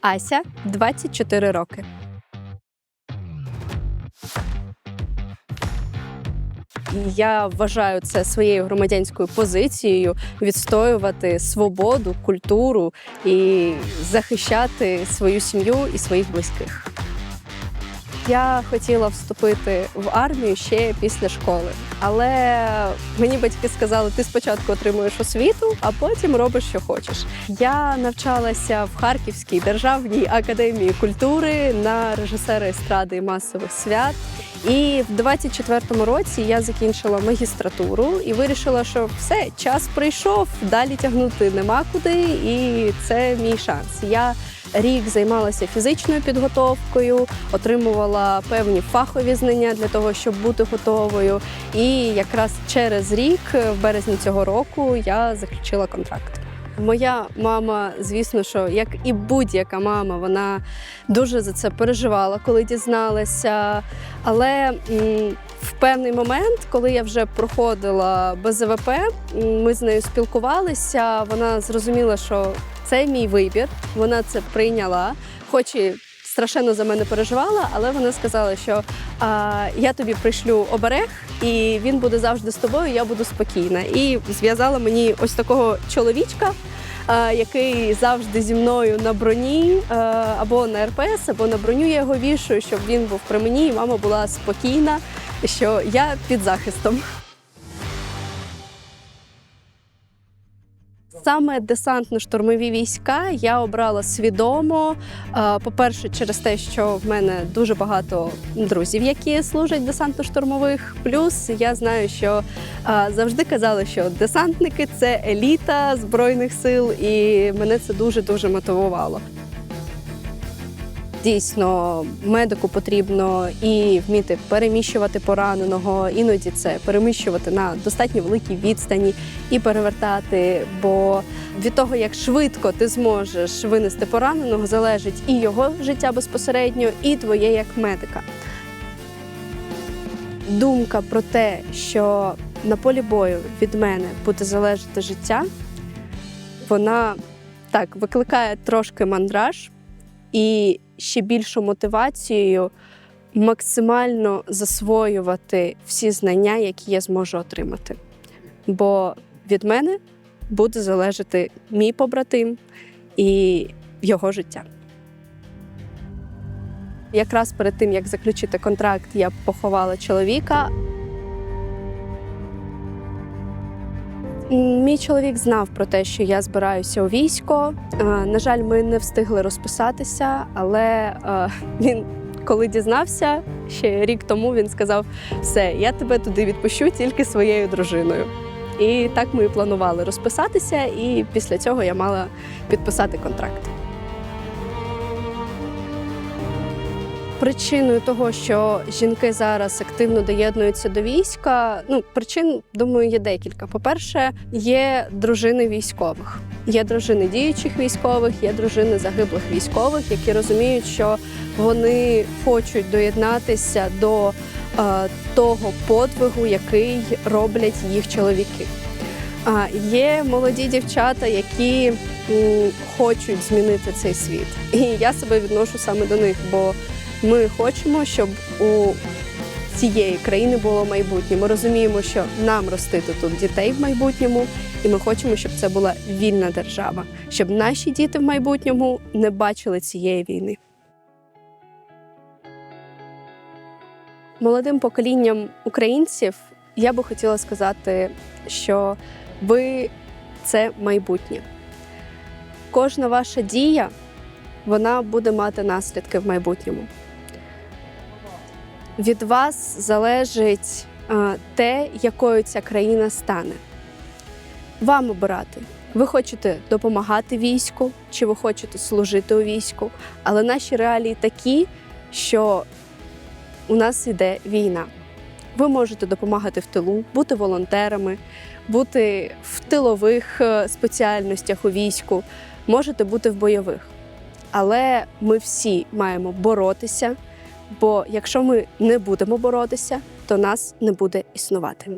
Ася 24 роки. Я вважаю це своєю громадянською позицією відстоювати свободу, культуру і захищати свою сім'ю і своїх близьких. Я хотіла вступити в армію ще після школи, але мені батьки сказали, ти спочатку отримуєш освіту, а потім робиш, що хочеш. Я навчалася в Харківській державній академії культури на режисера естради масових свят. І в 24-му році я закінчила магістратуру і вирішила, що все, час прийшов, далі тягнути нема куди, і це мій шанс. Я рік займалася фізичною підготовкою, отримувала певні фахові знання для того, щоб бути готовою. І якраз через рік, в березні цього року, я заключила контракт. Моя мама, звісно, що як і будь-яка мама, вона дуже за це переживала, коли дізналася. Але в певний момент, коли я вже проходила БЗВП, ми з нею спілкувалися. Вона зрозуміла, що це мій вибір. Вона це прийняла, хоч і страшенно за мене переживала, але вона сказала, що а, я тобі пришлю оберег, і він буде завжди з тобою. Я буду спокійна. І зв'язала мені ось такого чоловічка. Який завжди зі мною на броні або на РПС, або на броню я його вішаю, щоб він був при мені, і мама була спокійна, що я під захистом. Саме десантно-штурмові війська я обрала свідомо. Е, По-перше, через те, що в мене дуже багато друзів, які служать десантно-штурмових. Плюс я знаю, що е, завжди казали, що десантники це еліта збройних сил, і мене це дуже дуже мотивувало. Дійсно, медику потрібно і вміти переміщувати пораненого. Іноді це переміщувати на достатньо великій відстані і перевертати. Бо від того, як швидко ти зможеш винести пораненого, залежить і його життя безпосередньо, і твоє як медика. Думка про те, що на полі бою від мене буде залежати життя, вона так викликає трошки мандраж і ще більшу мотивацією максимально засвоювати всі знання, які я зможу отримати. Бо від мене буде залежати мій побратим і його життя. Якраз перед тим, як заключити контракт, я поховала чоловіка. Мій чоловік знав про те, що я збираюся у військо. Е, На жаль, ми не встигли розписатися, але е, він, коли дізнався ще рік тому, він сказав: все, я тебе туди відпущу тільки своєю дружиною. І так ми і планували розписатися, і після цього я мала підписати контракт. Причиною того, що жінки зараз активно доєднуються до війська, ну причин думаю є декілька. По-перше, є дружини військових, є дружини діючих військових, є дружини загиблих військових, які розуміють, що вони хочуть доєднатися до е, того подвигу, який роблять їх чоловіки. А є молоді дівчата, які м, хочуть змінити цей світ, і я себе відношу саме до них, бо ми хочемо, щоб у цієї країни було майбутнє. Ми розуміємо, що нам ростити тут дітей в майбутньому, і ми хочемо, щоб це була вільна держава, щоб наші діти в майбутньому не бачили цієї війни. Молодим поколінням українців я би хотіла сказати, що ви це майбутнє. Кожна ваша дія вона буде мати наслідки в майбутньому. Від вас залежить те, якою ця країна стане. Вам обирати. Ви хочете допомагати війську, чи ви хочете служити у війську, але наші реалії такі, що у нас іде війна. Ви можете допомагати в тилу, бути волонтерами, бути в тилових е, спеціальностях у війську, можете бути в бойових. Але ми всі маємо боротися, бо якщо ми не будемо боротися, то нас не буде існувати.